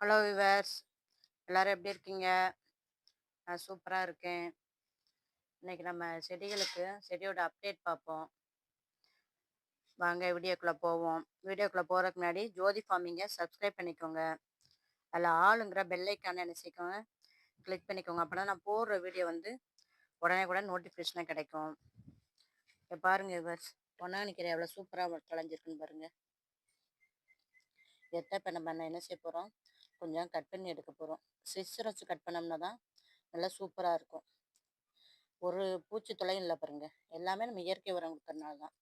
Hello viewers எல்லாரும் எப்படி இருக்கீங்க? நான் சூப்பராக இருக்கேன். இன்னைக்கு நம்ம செடிகளுக்கு செடியோட அப்டேட் பார்ப்போம். வாங்க வீடியோக்குள்ளே போவோம். வீடியோக்குள்ளே போகிறதுக்கு முன்னாடி ஜோதி ஃபார்மிங்கை சப்ஸ்கிரைப் பண்ணிக்கோங்க. அதில் ஆளுங்கிற பெல்லைக்கான நினைச்சிக்கோங்க கிளிக் பண்ணிக்கோங்க. அப்படின்னா நான் போடுற வீடியோ வந்து உடனே கூட நோட்டிஃபிகேஷனாக கிடைக்கும். இப்போ பாருங்கள் விவர்ஸ் பொன்னானிக்கீரை எவ்வளோ சூப்பராக தொலைஞ்சிருக்குன்னு பாருங்கள் எத்த இப்போ நம்ம என்ன செய்ய போகிறோம் கொஞ்சம் கட் பண்ணி எடுக்க போகிறோம் சிஸ்டர் வச்சு கட் பண்ணோம்னா தான் நல்லா சூப்பராக இருக்கும். ஒரு பூச்சி தொலையும் இல்லை பாருங்க. எல்லாமே நம்ம இயற்கை உரம் கொடுக்கறனால தான்.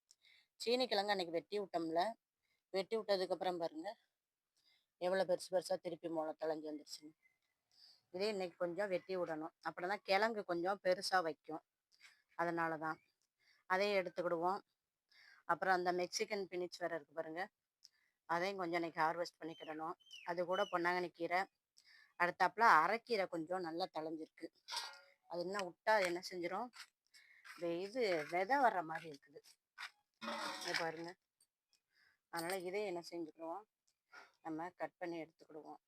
சீனி கிழங்கு அன்னைக்கு வெட்டி விட்டோம்ல வெட்டி விட்டதுக்கப்புறம் பாருங்க எவ்வளோ பெருசு பெருசாக திருப்பி மூளை தொலைஞ்சி வந்துருச்சுன்னு. இதே இன்னைக்கு கொஞ்சம் வெட்டி விடணும். அப்படின்னா தான் கிழங்கு கொஞ்சம் பெருசாக வைக்கும். அதனால தான். அதையும் எடுத்துக்கிடுவோம். அப்புறம் அந்த மெக்சிகன் பினிச் வேறு இருக்குது பாருங்கள் அதையும் கொஞ்சம் இன்னைக்கு ஹார்வெஸ்ட் பண்ணிக்கிடணும் அது கூட பொன்னாங்கண்ணி கீரை அடுத்தாப்புல அரைக்கீரை கொஞ்சம் நல்லா தளைஞ்சிருக்கு அது என்ன விட்டா என்ன செஞ்சிடும் இது விதை வர்ற மாதிரி இருக்குது. இது பாருங்க. அதனால இதே என்ன செஞ்சுக்கிடுவோம்? நம்ம கட் பண்ணி எடுத்துக்கிடுவோம்.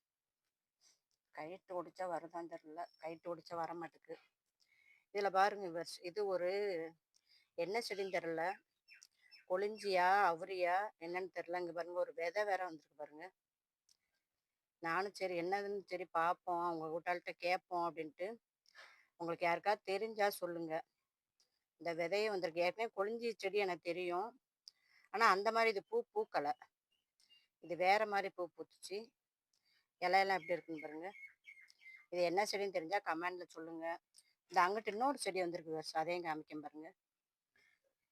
கயிற்று ஒடிச்சா வருதான் தெரியல. கயிற்று ஒடிச்சா வர மாட்டுக்கு இதில் பாருங்க இது ஒரு என்ன செடின்னு தெரில கொளிஞ்சியா அவரியா என்னன்னு தெரில இங்கே பாருங்க ஒரு விதை வேற வந்திருக்கு பாருங்க. நானும் சரி என்னதுன்னு சரி பார்ப்போம் அவங்க கூட்டாள்கிட்ட கேட்போம் அப்படின்ட்டு. உங்களுக்கு யாருக்காவது தெரிஞ்சா சொல்லுங்க. இந்த விதையை வந்திருக்கு. ஏற்கனவே கொளிஞ்சி செடி எனக்கு தெரியும். ஆனால் அந்த மாதிரி இது பூ பூக்கலை. இது வேற மாதிரி பூ பூத்துச்சு. இலையெல்லாம் எப்படி இருக்குன்னு பாருங்க. இது என்ன செடின்னு தெரிஞ்சா கமெண்ட்ல சொல்லுங்க. இந்த அங்கிட்டு இன்னொரு செடி வந்திருக்கு பஸ் அதையும் காமிக்க பாருங்க.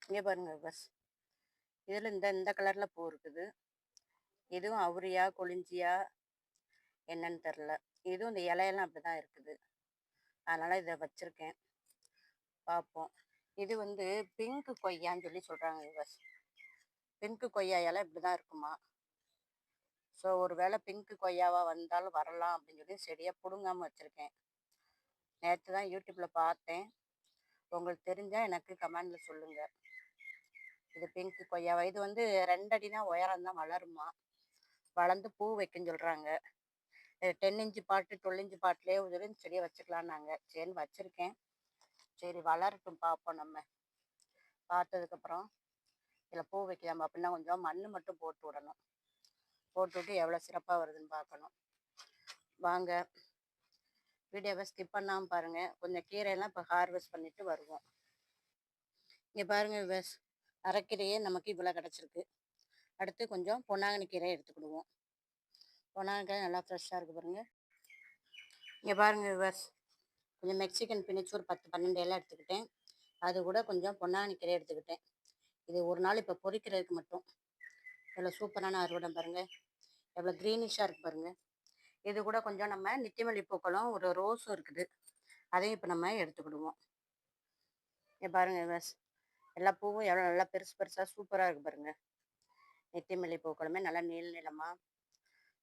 இங்கே பாருங்க பஸ் இதில் இந்த இந்த கலரில் பூ இருக்குது. இதுவும் அவுரியா கொளிஞ்சியா என்னன்னு தெரில. இதுவும் இந்த இலையெல்லாம் அப்படி தான் இருக்குது. அதனால் இதை வச்சுருக்கேன். பார்ப்போம் இது வந்து பிங்க் கொய்யான்னு சொல்லி சொல்கிறாங்க விவஸ் பிங்க் கொய்யா இலை இப்படி தான் இருக்குமா? ஸோ ஒரு வேளை பிங்க் கொய்யாவாக வந்தாலும் வரலாம் அப்படின்னு சொல்லி செடியாக பிடுங்காமல் வச்சுருக்கேன். நேற்று தான் யூடியூப்பில் பார்த்தேன். உங்களுக்கு தெரிஞ்சால் எனக்கு கமெண்டில் சொல்லுங்கள் இது பிங்க் கொய்யாவா இது வந்து ரெண்டடினா உயரம் தான் வளருமா? வளர்ந்து பூ வைக்குன்னு சொல்கிறாங்க ten inch pot twelve inch பாட்டிலே ஒரு செடியை வச்சுக்கலாம் நாங்கள் சரின்னு வச்சுருக்கேன். சரி வளரட்டும் பார்ப்போம் நம்ம. பார்த்ததுக்கப்புறம் இதில் பூ வைக்கலாம். அப்படின்னா கொஞ்சம் மண் மட்டும் போட்டு விடணும். போட்டு விட்டு எவ்வளோ சிறப்பாக வருதுன்னு பார்க்கணும். வாங்க. வீடியோவை ஸ்கிப் பண்ணாமல் பாருங்கள் கொஞ்சம் கீரையெல்லாம் இப்போ ஹார்வெஸ்ட் பண்ணிவிட்டு வருவோம். இங்கே பாருங்கள் வெஸ் அரைக்கீரையே நமக்கு இவ்வளோ கிடச்சிருக்கு. அடுத்து கொஞ்சம் பொன்னாங்கண்ணி கீரை எடுத்துக்கிடுவோம். பொன்னாங்கண்ணி நல்லா ஃப்ரெஷ்ஷாக இருக்குது பாருங்கள் இங்கே பாருங்கள் விவர்ஸ். கொஞ்சம் மெக்சிகன் பினிச்சூர் ஒரு பத்து பன்னெண்டு எல்லாம் எடுத்துக்கிட்டேன். அது கூட கொஞ்சம் பொன்னாங்கண்ணி கீரை எடுத்துக்கிட்டேன். இது ஒரு நாள் இப்போ பொறிக்கிறதுக்கு மட்டும். எவ்வளோ சூப்பரான அறுவடை பாருங்கள் எவ்வளோ க்ரீனிஷாக இருக்குது பாருங்கள் இது கூட கொஞ்சம் நம்ம நித்தியமல்லி பூக்களும் ஒரு ரோஸும் இருக்குது. அதையும் இப்போ நம்ம எடுத்துக்கிடுவோம். இங்கே பாருங்கள் விவர்ஸ். எல்லா பூவும் எவ்வளோ நல்லா பெருசு பெருசாக சூப்பராக இருக்குது பாருங்க. நெத்திமல்லி பூக்களுமே நல்லா நீள நீளமாக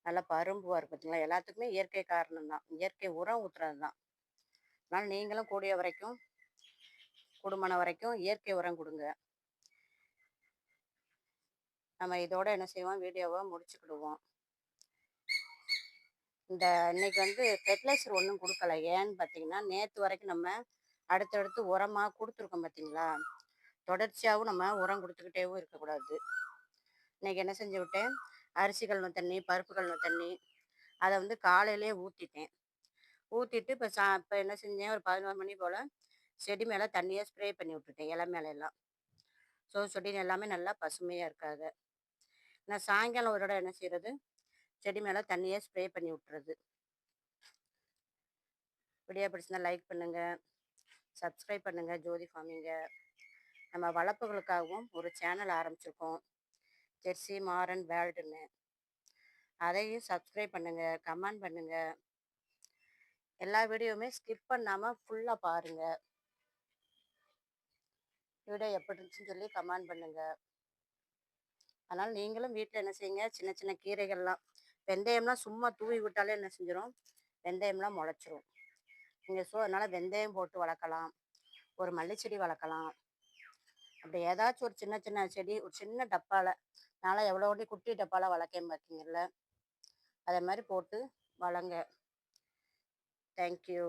நல்லா பரும்புவாக இருக்குது பார்த்தீங்களா எல்லாத்துக்குமே இயற்கை காரணம் தான். இயற்கை உரம் ஊற்றுறது தான். அதனால் நீங்களும் கூடிய வரைக்கும் குடும்பம் வரைக்கும் இயற்கை உரம் கொடுங்க. நம்ம இதோட என்ன செய்வோம்? வீடியோவை முடிச்சுக்கிடுவோம். இந்த இன்னைக்கு வந்து ஃபெர்டிலைசர் ஒன்றும் கொடுக்கல. ஏன்னு பார்த்தீங்கன்னா நேற்று வரைக்கும் நம்ம அடுத்தடுத்து உரமாக கொடுத்துருக்கோம் பார்த்தீங்களா தொடர்ச்சியாகவும் நம்ம உரம் கொடுத்துக்கிட்டேவும் இருக்கக்கூடாது. இன்னைக்கு என்ன செஞ்சு விட்டேன்? அரிசி கழுவ தண்ணி பருப்பு கழுவ தண்ணி அதை வந்து காலையிலேயே ஊற்றிட்டேன் ஊற்றிட்டு இப்போ சா இப்போ என்ன செஞ்சேன்? ஒரு பதினோரு மணி போல் செடி மேலே தண்ணியை ஸ்ப்ரே பண்ணி விட்டுட்டேன் இலை மேலே எல்லாம் ஸோ செடி எல்லாமே நல்லா பசுமையாக இருக்காது. நான் சாயங்காலம் ஒரு இடம் என்ன செய்கிறது செடி மேலே தண்ணியை ஸ்ப்ரே பண்ணி விட்டுறது. வீடியோ பிடிச்சிருந்தா லைக் பண்ணுங்கள் சப்ஸ்கிரைப் பண்ணுங்கள் ஜோதி ஃபார்மிங்க. நம்ம வளர்ப்புகளுக்காகவும் ஒரு சேனல் ஆரம்பிச்சிருக்கோம். ஜெர்சி மாரன் வேர்ல்டுன்னு அதையும் சப்ஸ்கிரைப் பண்ணுங்கள் கமெண்ட் பண்ணுங்கள் எல்லா வீடியோவுமே ஸ்கிப் பண்ணாமல் ஃபுல்லாக பாருங்கள் வீடியோ எப்படி இருந்துச்சுன்னு சொல்லி கமெண்ட் பண்ணுங்கள் அதனால் நீங்களும் வீட்டில் என்ன செய்யுங்க? சின்ன சின்ன கீரைகள்லாம் வெந்தயம்லாம் சும்மா தூவி விட்டாலே என்ன செஞ்சிடும் வெந்தயம்லாம் முளைச்சிரும். நீங்கள் ஸோ அதனால் வெந்தயம் போட்டு வளர்க்கலாம். ஒரு மல்லிச்செடி வளர்க்கலாம். அப்படி ஏதாச்சும் ஒரு சின்ன சின்ன செடி ஒரு சின்ன டப்பாவில் நான்லாம் எவ்வளோ குட்டி டப்பாவில் வளர்க்கேன் பார்த்தீங்கல்ல அதே மாதிரி போட்டு வளங்க. தேங்க்யூ